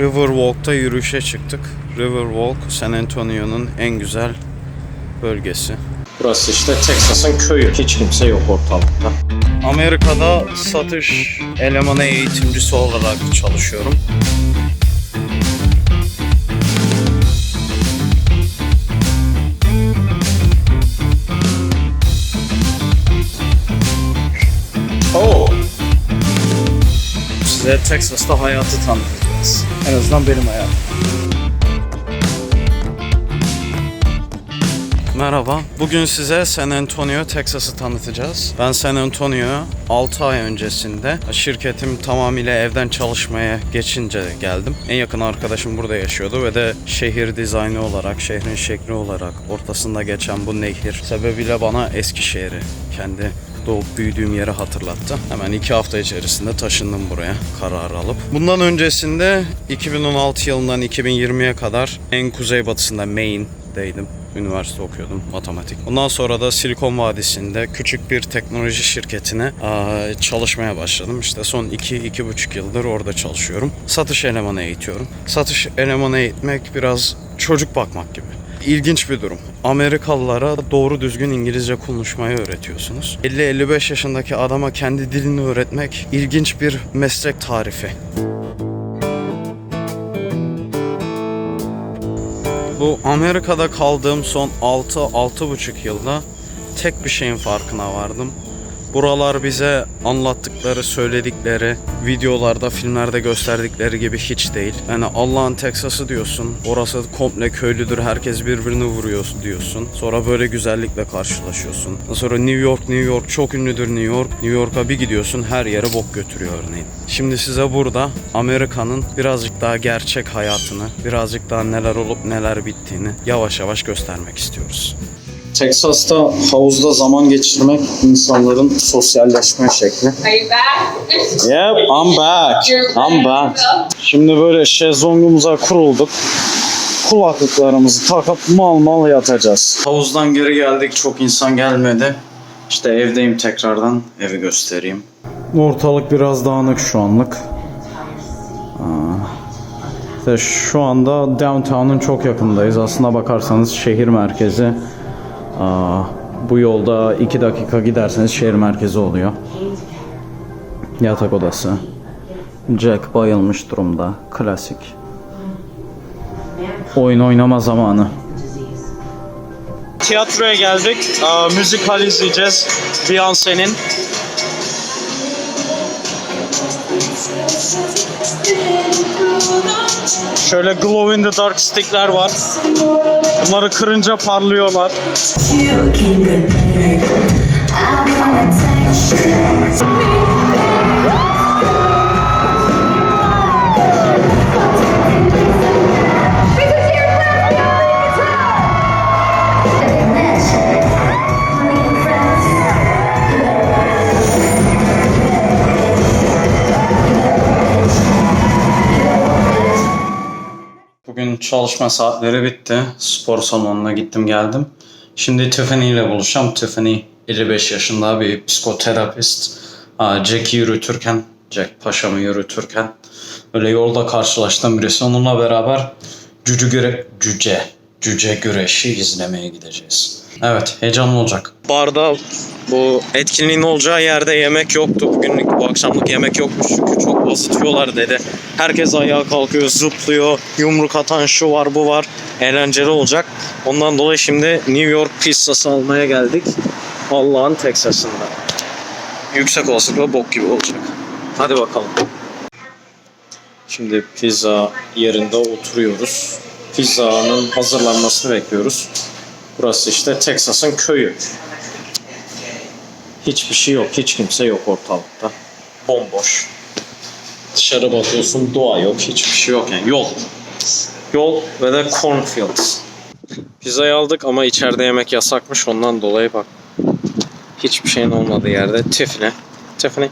Riverwalk'ta yürüyüşe çıktık. Riverwalk San Antonio'nun en güzel bölgesi. Burası işte Texas'ın köyü. Hiç kimse yok ortalıkta. Amerika'da satış elemanı eğitimcisi olarak çalışıyorum. Oo. Size Texas'ta hayatı tanıtacağız. En azından benim hayatım. Merhaba. Bugün size San Antonio, Texas'ı tanıtacağız. Ben San Antonio'ya 6 ay öncesinde şirketim tamamıyla evden çalışmaya geçince geldim. En yakın arkadaşım burada yaşıyordu ve de şehir dizaynı olarak, şehrin şekli olarak ortasında geçen bu nehir sebebiyle bana Eskişehir'i kendi doğup büyüdüğüm yeri hatırlattı. Hemen iki hafta içerisinde taşındım buraya karar alıp. Bundan öncesinde 2016 yılından 2020'ye kadar en kuzeybatısında Maine'deydim. Üniversite okuyordum matematik. Ondan sonra da Silikon Vadisi'nde küçük bir teknoloji şirketine çalışmaya başladım. İşte son 2-2,5 yıldır orada çalışıyorum. Satış elemanı eğitiyorum. Satış elemanı eğitmek biraz çocuk bakmak gibi. İlginç bir durum. Amerikalılara doğru düzgün İngilizce konuşmayı öğretiyorsunuz. 50-55 yaşındaki adama kendi dilini öğretmek ilginç bir meslek tarifi. Bu Amerika'da kaldığım son 6-6,5 yılda tek bir şeyin farkına vardım. Buralar bize anlattıkları, söyledikleri, videolarda, filmlerde gösterdikleri gibi hiç değil. Yani Allah'ın Teksas'ı diyorsun, orası komple köylüdür, herkes birbirini vuruyor diyorsun. Sonra böyle güzellikle karşılaşıyorsun. Sonra New York, New York çok ünlüdür New York. New York'a bir gidiyorsun, her yere bok götürüyor örneğin. Şimdi size burada Amerika'nın birazcık daha gerçek hayatını, birazcık daha neler olup neler bittiğini yavaş yavaş göstermek istiyoruz. Texas'ta havuzda zaman geçirmek insanların sosyalleşme şekli. Are you back? Yep, I'm back. I'm back. Şimdi böyle şezlongumuza kurulduk. Kulaklıklarımızı takıp mal mal yatacağız. Havuzdan geri geldik. Çok insan gelmedi. İşte evdeyim tekrardan. Evi göstereyim. Ortalık biraz dağınık şu anlık. İşte şu anda downtown'un çok yakındayız. Aslına bakarsanız şehir merkezi. Bu yolda 2 dakika giderseniz şehir merkezi oluyor. Yatak odası. Jack bayılmış durumda. Klasik. Oyun oynama zamanı. Tiyatroya geldik. Müzikal izleyeceğiz. Beyoncé'nin. Şöyle glow in the dark stickler var. Bunları kırınca parlıyorlar. Çalışma saatleri bitti. Spor salonuna gittim geldim. Şimdi Tiffany ile buluşacağım. Tiffany 55 yaşında bir psikoterapist. Jack'i yürütürken, Jack Paşa'mı yürütürken öyle yolda karşılaştığım birisi. Onunla beraber cüce cüce cüce güreşi izlemeye gideceğiz. Evet, heyecanlı olacak. Barda bu etkinliğin olacağı yerde yemek yoktu. Bugünlük bu akşamlık yemek yokmuş çünkü çok basitliyorlar dedi. Herkes ayağa kalkıyor, zıplıyor, yumruk atan şu var bu var. Eğlenceli olacak. Ondan dolayı şimdi New York pizzası almaya geldik. Allah'ın Texas'ında. Yüksek olasılıkla bok gibi olacak. Hadi bakalım. Şimdi pizza yerinde oturuyoruz. Pizzanın hazırlanmasını bekliyoruz. Burası işte Texas'ın köyü. Hiçbir şey yok, hiç kimse yok ortalıkta. Bomboş. Dışarı bakıyorsun doğa yok, hiçbir şey yok yani yol. Yol ve de cornfields. Pizzayı aldık ama içeride yemek yasakmış ondan dolayı bak. Hiçbir şeyin olmadığı yerde Tiffany. Tiffany.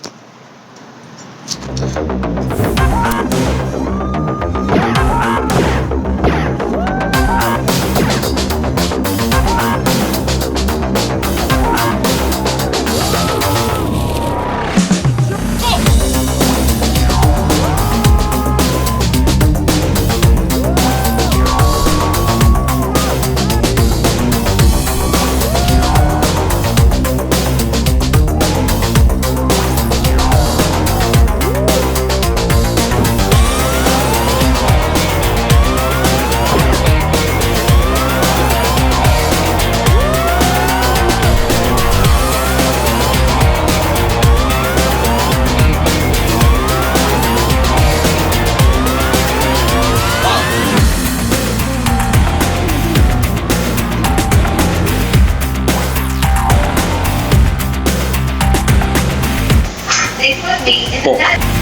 Me in Oh. the